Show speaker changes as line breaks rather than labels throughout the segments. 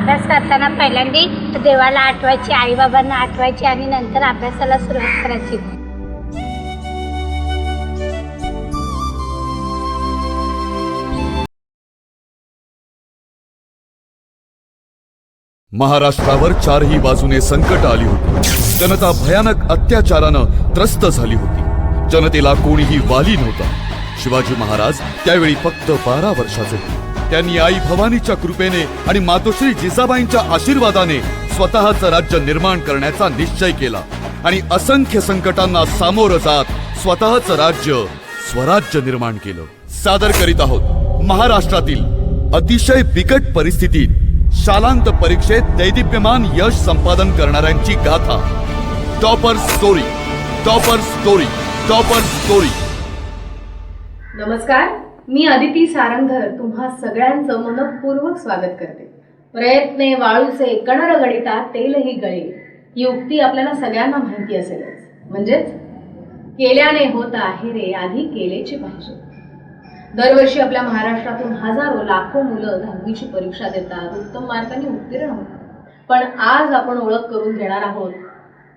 अभ्यास करताना पहिल्यांदी देवाला आठवायची आईबाबांना आठवायची आणि नंतर अभ्यासाला सुरुवात करायची.
महाराष्ट्रावर चारही बाजूने संकट आली होती. जनता भयानक अत्याचारानं त्रस्त झाली होती. जनतेला कोणीही वाली नव्हता. शिवाजी महाराज त्यावेळी फक्त बारा वर्षाचे होते. त्यांनी आई भवानीच्या कृपेने आणि मातोश्री जिजाबाईंच्या आशीर्वादाने स्वतःचं राज्य निर्माण करण्याचा निश्चय केला. आणि असंख्य संकटांना सामोरं जात स्वतःचं राज्य स्वराज्य निर्माण केलं. सादर करीत आहोत महाराष्ट्रातील अतिशय बिकट परिस्थितीत शालांत परीक्षेत दैदिप्यमान यश संपादन करणाऱ्यांची गाथा. Topper story topper story topper story.
नमस्कार. मी अदिती सारंगधर तुम्हा सगळ्यांचं मनपूर्वक स्वागत करते. प्रयत्ने वाळूचे कणर गणिता तेलही गळे. ही उक्ती आपल्याला सगळ्यांना माहिती असेलच. म्हणजेच केल्याने होत आहे रे आधी केलेचे पाहिजे. दरवर्षी आपल्या महाराष्ट्रातून हजारो लाखो मुलं दहावीची परीक्षा देतात उत्तम मार्कांनी उत्तीर्ण होतात पण आज आपण ओळख करून घेणार आहोत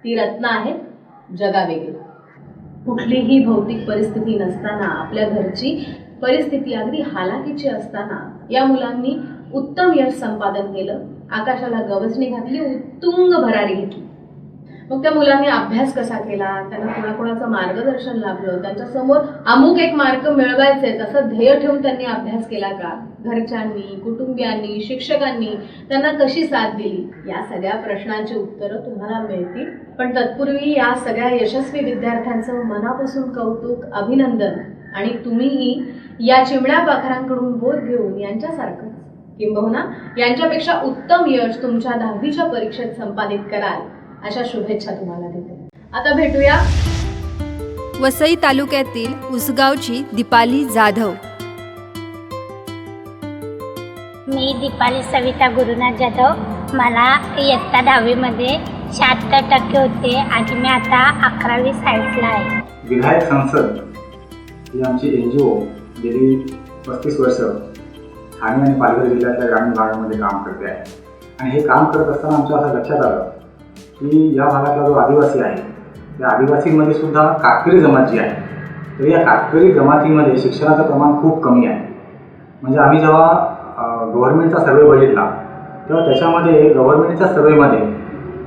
ती रत्न आहेत जगावेगळी. कुठलीही भौतिक परिस्थिती नसताना आपल्या घरची परिस्थिती अगदी हालाकीची असताना या मुलांनी उत्तम यश संपादन केलं. आकाशाला गवसणी घातली उत्तुंग भरारी घेतली. मग त्या मुलांनी अभ्यास कसा केला? त्यांना कोणाकोणाचं मार्गदर्शन लाभलं? त्यांच्यासमोर अमुक एक मार्क मिळवायचे असं ध्येय ठेवून त्यांनी अभ्यास केला का? घरच्यांनी कुटुंबियांनी शिक्षकांनी त्यांना कशी साथ दिली? या सगळ्या प्रश्नांची उत्तरं तुम्हाला मिळतील. पण तत्पूर्वी या सगळ्या यशस्वी विद्यार्थ्यांचं मनापासून कौतुक अभिनंदन आणि तुम्हीही या चिमण्या पाखरांकडून बोध घेऊन यांच्यासारखं किंबहुना यांच्यापेक्षा उत्तम यश तुमच्या दहावीच्या परीक्षेत संपादित कराल अशा शुभेच्छा तुम्हाला देते. आता भेटूया.
वसई तालुक्यातील उसगावची दीपाली जाधव.
मी दीपाली सविता गुरुनाथ जाधव. मला इयत्ता दहावीमध्ये शहात्तर टक्के होते आणि मी आता अकरावी सायन्सला आहे.
विधायक संसद ही आमची एन जी ओ. गेली पस्तीस वर्ष. ठाणे आणि पालघर जिल्ह्यातल्या ग्रामीण भागामध्ये काम करते आहे. आणि हे काम करत असताना आमच्या असं लक्षात आलं की या भागातला जो आदिवासी आहे त्या आदिवासींमध्ये सुद्धा कातकरी जमात जी आहे तर या कातकरी जमातीमध्ये शिक्षणाचं प्रमाण खूप कमी आहे. म्हणजे आम्ही जेव्हा गव्हर्नमेंटचा सर्वे बघितला तेव्हा त्याच्यामध्ये गव्हर्नमेंटच्या सर्वेमध्ये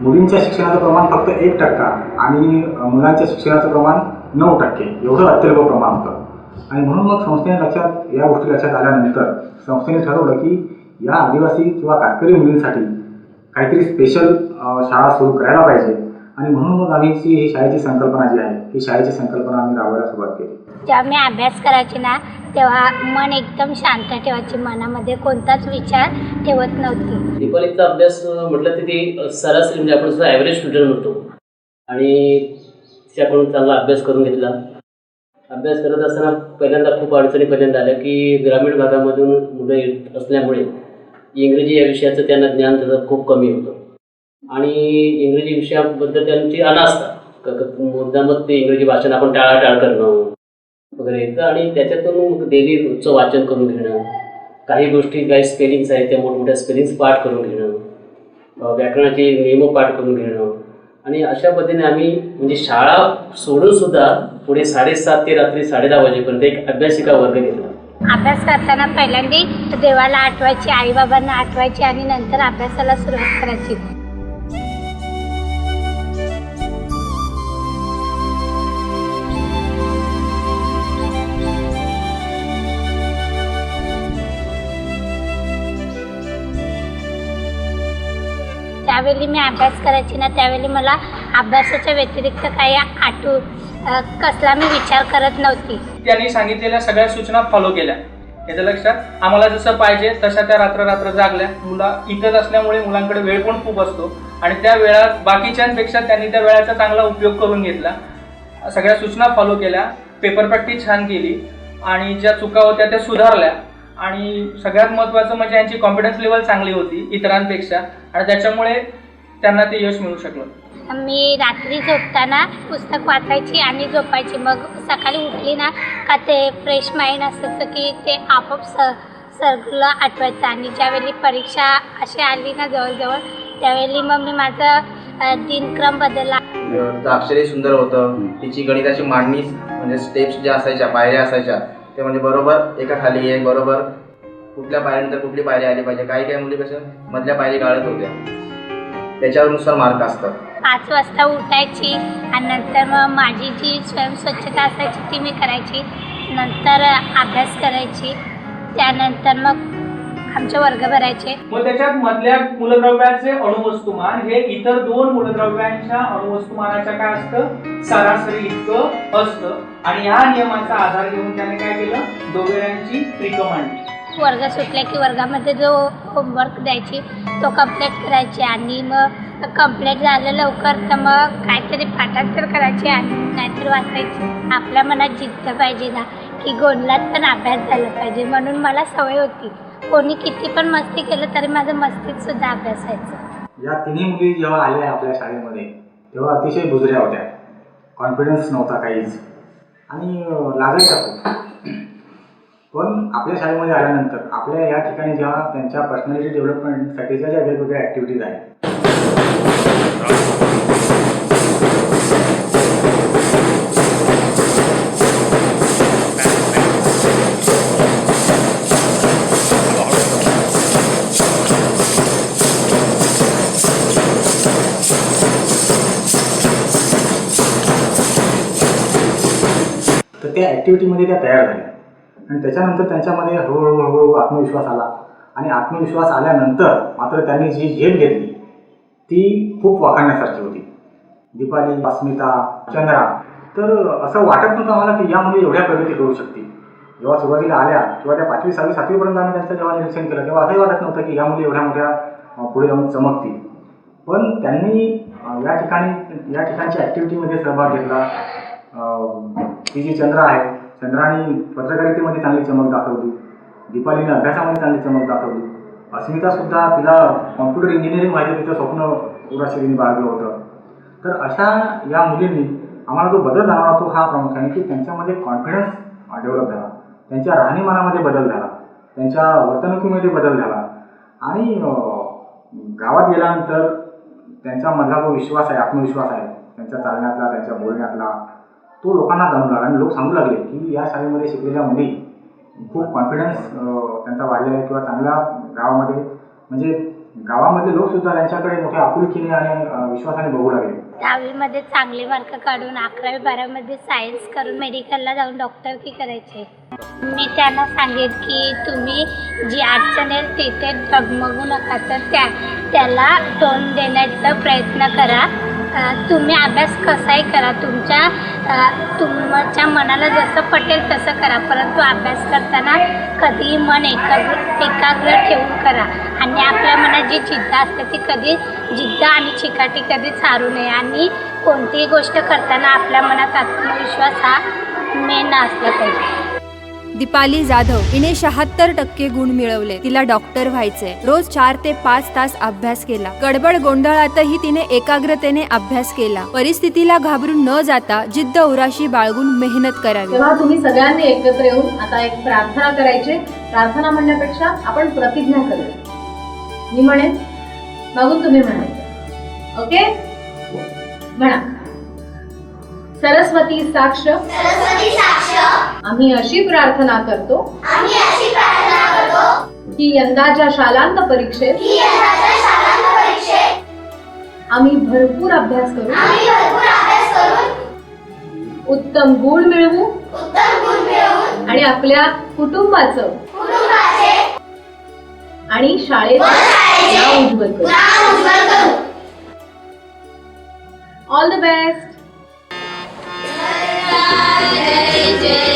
मुलींच्या शिक्षणाचं प्रमाण फक्त एक टक्का आणि मुलांच्या शिक्षणाचं प्रमाण नऊ टक्के. एवढं अत्यल्प प्रमाण होतं. आणि म्हणून मग संस्थेने लक्षात या गोष्टी लक्षात आल्यानंतर संस्थेने ठरवलं की या आदिवासी किंवा कातकरी मुलींसाठी काहीतरी स्पेशल शाळा सुरू करायला पाहिजे. आणि म्हणून मग आम्ही ही शाळेची संकल्पना जी आहे ही शाळेची संकल्पना आम्ही राबवायला सुरुवात केली.
जेव्हा मी अभ्यास करायचे ना तेव्हा मन एकदम शांत ठेवायची. मनामध्ये कोणताच विचार ठेवत नव्हती.
दीपालीचा अभ्यास म्हटलं तर ती सरासरी म्हणजे आपण सुद्धा ॲव्हरेज स्टुडंट म्हणतो आणि तिच्याकडून चांगला अभ्यास करून घेतला. अभ्यास करत असताना पहिल्यांदा खूप अडचणी पहिल्यांदा आल्या की ग्रामीण भागामधून मुलं येत असल्यामुळे इंग्रजी या विषयाचं त्यांना ज्ञान त्याचं खूप कमी होतं. आणि इंग्रजी विषयाबद्दल त्यांची अनास्था मुद्दामच ते इंग्रजी भाषण आपण टाळाटाळ करणं वगैरे येतं. आणि त्याच्यातून मग डेली रोजचं वाचन करून घेणं काही गोष्टी काही स्पेलिंग्स आहेत त्या मोठमोठ्या स्पेलिंग्स पाठ करून घेणं व्याकरणाचे नियम पाठ करून घेणं. आणि अशा पद्धतीने आम्ही म्हणजे शाळा सोडून सुद्धा पुढे साडेसात ते रात्री साडेदहा वाजेपर्यंत एक अभ्यासिका वर्ग घेतला.
अभ्यास करताना पहिल्यांदी देवाला आठवायची आई बाबांना आठवायची आणि नंतर अभ्यासाला सुरुवात करायची. त्यावेळी मी अभ्यास करायची ना त्यावेळी मला अभ्यासाच्या व्यतिरिक्त काही आठवू कसला मी विचार करत नव्हती.
त्यांनी सांगितलेल्या सगळ्या सूचना फॉलो केल्या. याचं लक्षात आम्हाला जसं पाहिजे तशा त्या रात्र रात्र जागल्या. मुला इथंच असल्यामुळे मुलांकडे वेळ पण खूप असतो. आणि त्या वेळात बाकीच्यांपेक्षा त्यांनी त्या वेळाचा चांगला उपयोग करून घेतला. सगळ्या सूचना फॉलो केल्या. पेपर पट्टी छान केली. आणि ज्या चुका होत्या त्या सुधारल्या. आणि सगळ्यात महत्त्वाचं म्हणजे यांची कॉन्फिडन्स लेवल चांगली होती इतरांपेक्षा. आणि त्याच्यामुळे त्यांना ते यश मिळू शकलं.
मी रात्री झोपताना पुस्तक वाचायची आणि झोपायची. मग सकाळी उठली ना का ते फ्रेश माइंड असायचं की ते आपोआप स सगळं आठवायचं. आणि ज्यावेळी परीक्षा अशी आली ना जवळजवळ त्यावेळी मग मी माझं अ, दिनक्रम बदलला.
तिचं अक्षरही सुंदर होतं. तिची गणिताची मांडणी म्हणजे स्टेप्स ज्या असायच्या पायऱ्या असायच्या ते म्हणजे बरोबर एका खाली एक बरोबर कुठल्या पायऱ्यानंतर कुठली पायरी आली पाहिजे? काही काही मुली कशा मधल्या पायरी काढत होत्या. त्याच्यानुसार मार्क असतात.
पाच वाजता उठायची आणि नंतर मग माझी जी स्वयंस्वच्छता असायची ती मी करायची. नंतर अभ्यास करायची. त्यानंतर मग आमचे वर्ग भरायचे.
मग त्याच्यात मधल्या मूलद्रव्याचे अणुवस्तुमान हे इतर दोन मूलद्रव्यांच्या अणुवस्तुमानाच्या काय असतं? सरासरी इतकं असतं. आणि या नियमाचा आधार घेऊन त्याने काय केलं? दोघेऱ्यांची ट्रिक मांडली
वर्ग सुटला की वर्गामध्ये जो होमवर्क द्यायची तो कंप्लीट करायची आणि मग कंप्लीट झालं लवकर तर मग काहीतरी पाठांतर करायचे आणि नाहीतर वाचायची. आपल्या मनात जिद्द पाहिजे ना की गोंडलात पण अभ्यास झाला पाहिजे म्हणून मला सवय होती. कोणी किती पण मस्ती केलं तरी माझं मस्तीत सुद्धा अभ्यास व्हायचा.
या तिन्ही मुली जेव्हा आल्या आपल्या शाळेमध्ये तेव्हा अतिशय बुजऱ्या होत्या. कॉन्फिडन्स नव्हता काहीच. आणि अं, खूप. पण आपल्या शाळेमध्ये आल्यानंतर आपल्या या ठिकाणी जेव्हा त्यांच्या पर्सनॅलिटी डेव्हलपमेंटसाठीच्या ज्या वेगवेगळ्या ॲक्टिव्हिटीज आहेत. तर त्या ॲक्टिव्हिटीमध्ये त्या तयार झाल्या. आणि त्याच्यानंतर त्यांच्यामध्ये हळूहळू हळूहळू आत्मविश्वास आला. आणि आत्मविश्वास आल्यानंतर मात्र त्यांनी जी झेप घेतली ती खूप वाखाणण्यासारखी होती. दीपाली अस्मिता चंद्रा. तर असं वाटत नव्हतं आम्हाला की या मुली एवढ्या प्रगती करू शकतील. जेव्हा सुरुवातीला आल्या किंवा त्या पाचवी सहावी सातवीपर्यंत आम्ही त्यांचं जेव्हा निरीक्षण केलं तेव्हा असंही वाटत नव्हतं की या मुली एवढ्या मोठ्या पुढे जाऊन चमकतील. पण त्यांनी या ठिकाणी या ठिकाणच्या ॲक्टिव्हिटीमध्ये सहभाग घेतला. ती जी. चंद्रा आहे चंद्राने पत्रकारितेमध्ये चांगली चमक दाखवली. दीपालीने अभ्यासामध्ये चांगली चमक दाखवली. अस्मिता सुद्धा तिला कॉम्प्युटर इंजिनिअरिंग व्हायचं तिचं स्वप्न उराशिरीने बाळगलं होतं. तर अशा या मुलींनी आम्हाला जो बदल जाणवला तो हा प्रामुख्याने की त्यांच्यामध्ये कॉन्फिडन्स डेव्हलप झाला. त्यांच्या राहणीमानामध्ये बदल झाला. त्यांच्या वर्तणुकीमध्ये बदल झाला. आणि गावात गेल्यानंतर त्यांच्यामधला जो विश्वास आहे आत्मविश्वास आहे त्यांच्या चालण्यातला त्यांच्या बोलण्यातला तो लोकांना जाणू लागला आणि लोक सांगू लागले की या शाळेमध्ये शिकलेल्या मुली खूप कॉन्फिडन्स त्यांचा वाढलेला आहे किंवा चांगल्या गावामध्ये म्हणजे गावामधले लोकसुद्धा त्यांच्याकडे मोठ्या आपुलकीने आणि विश्वासाने बघू लागले.
दहावीमध्ये चांगले मार्क काढून अकरावी बारामध्ये सायन्स करून मेडिकलला जाऊन डॉक्टरकी करायचे. मी त्यांना सांगेन की तुम्ही जी अडचण आहे तिथे डगमगू नका तर त्या त्याला तोंड देण्याचा प्रयत्न करा. तुम्ही अभ्यास कसाही करा. तुमच्या तुमच्या मनाला जसं पटेल तसं करा. परंतु अभ्यास करताना कधीही मन एकाग्र एकाग्र ठेवून करा. आणि आपल्या मनात जी जिद्द असते ती कधी जिद्द आणि चिकाटी कधी सारू नये. आणि कोणतीही गोष्ट करताना आपल्या मनात आत्मविश्वास हा मेन असला पाहिजे.
दीपाली जाधव हिने शहात्तर टक्के गुण मिळवले. तिला डॉक्टर व्हायचे. रोज चार ते पाच तास अभ्यास केला. गडबड गोंधळातही तिने एकाग्रतेने अभ्यास केला. परिस्थितीला घाबरून न जाता जिद्द उराशी बाळगून मेहनत करावी.
तेव्हा तुम्ही सगळ्यांनी एकत्र येऊन आता एक प्रार्थना करायची. प्रार्थना म्हणण्यापेक्षा आपण प्रतिज्ञा करूया. मी म्हणेन मागून तुम्ही म्हणा ओके? म्हणा. सरस्वती साक्ष.
सरस्वती साक्ष.
आम्ही अशी प्रार्थना करतो
आम्ही अशी प्रार्थना करतो
की यंदाच्या शालांत परीक्षेत
की यंदाच्या शालांत परीक्षेत
आम्ही भरपूर अभ्यास करू.
आम्ही भरपूर अभ्यास करून
उत्तम गुण मिळवू
उत्तम गुण मिळवून
आणि आपल्या कुटुंबाचं
कुटुंबाचे
आणि शाळेचं नाव उज्ज्वल करू.
नाव उज्ज्वल करू.
ऑल द बेस्ट
जय जय